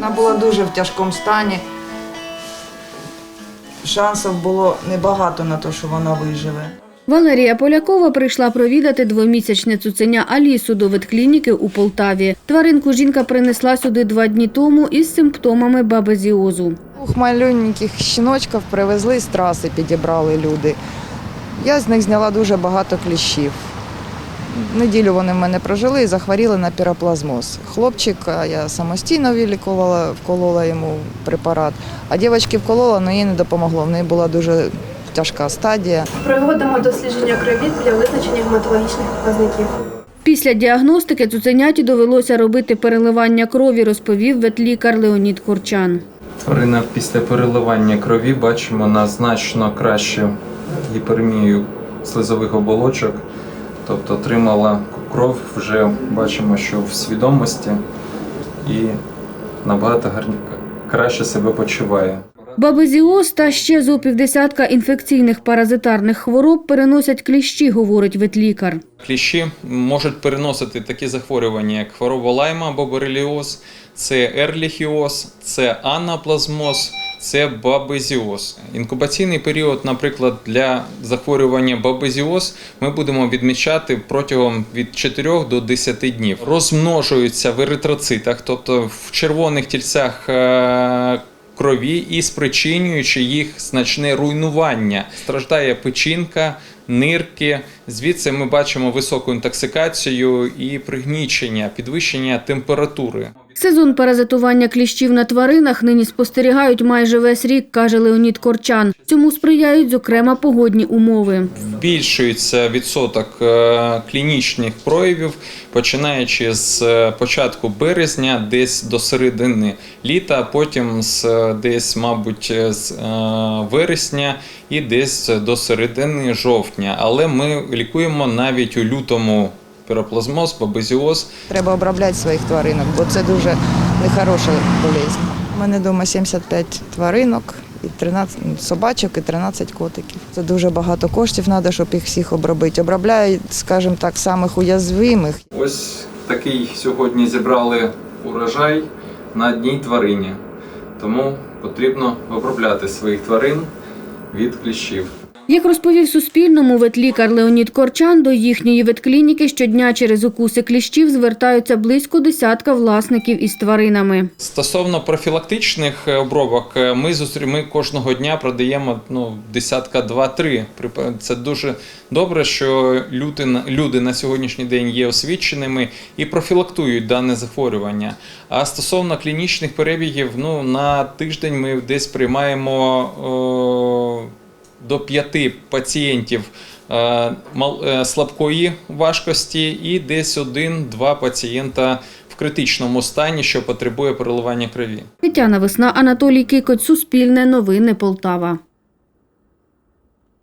Вона була дуже в тяжкому стані. Шансів було небагато на те, що вона виживе. Валерія Полякова прийшла провідати двомісячне цуценя Алісу до ветклініки у Полтаві. Тваринку жінка принесла сюди два дні тому із симптомами бабезіозу. Двох маленьких щіночків привезли з траси, підібрали люди. Я з них зняла дуже багато кліщів. Неділю вони в мене прожили і захворіли на піроплазмоз. Хлопчика я самостійно вилікувала, вколола йому препарат, а дівчинки вколола, але їй не допомогло. В неї була дуже тяжка стадія. Проводимо дослідження крові для визначення гематологічних показників. Після діагностики цуценяті довелося робити переливання крові, розповів ветлікар Леонід Корчан. Тварина після переливання крові бачимо на значно кращу гіперемію слизових оболочок, тобто отримала кров, вже бачимо, що в свідомості і набагато гарні- краще себе почуває. Бабезіоз та ще зо півдесятка інфекційних паразитарних хвороб переносять кліщі, говорить ветлікар. Кліщі можуть переносити такі захворювання, як хвороба лайма або бореліоз, це ерліхіоз, це анаплазмоз, це бабезіоз. Інкубаційний період, наприклад, для захворювання бабезіоз ми будемо відмічати протягом від 4 до 10 днів. Розмножуються в еритроцитах, тобто в червоних тільцях. е, Крові і спричинюючи їх значне руйнування. Страждає печінка, нирки. Звідси ми бачимо високу інтоксикацію і пригнічення, підвищення температури. Сезон паразитування кліщів на тваринах нині спостерігають майже весь рік, каже Леонід Корчан. Цьому сприяють, зокрема, погодні умови. Збільшується відсоток е, клінічних проявів, починаючи з е, початку березня, десь до середини літа, потім з е, десь, мабуть, з вересня і десь до середини жовтня. Але ми лікуємо навіть у лютому піроплазмоз, бабезіоз. Треба обробляти своїх тваринок, бо це дуже нехороша болезнь. У мене вдома 75 тваринок, і 13 собачок, і 13 котиків. Це дуже багато коштів треба, щоб їх всіх обробити. Обробляють, скажімо так, самих уязвимих. Ось такий сьогодні зібрали урожай на одній тварині. Тому потрібно обробляти своїх тварин від кліщів. Як розповів Суспільному ветлікар Леонід Корчан, до їхньої ветклініки щодня через укуси кліщів звертаються близько десятка власників із тваринами. Стосовно профілактичних е, обробок, е, ми ми кожного дня продаємо ну, десятка два-три. Це дуже добре, що люди, люди на сьогоднішній день є освіченими і профілактують дане захворювання. А стосовно клінічних перебігів, ну, на тиждень ми десь приймаємо о, до п'яти пацієнтів е, е, слабкої важкості і десь один-два пацієнта в критичному стані, що потребує переливання крові. Тетяна Весна, Анатолій Кикоть, Суспільне, Новини Полтава.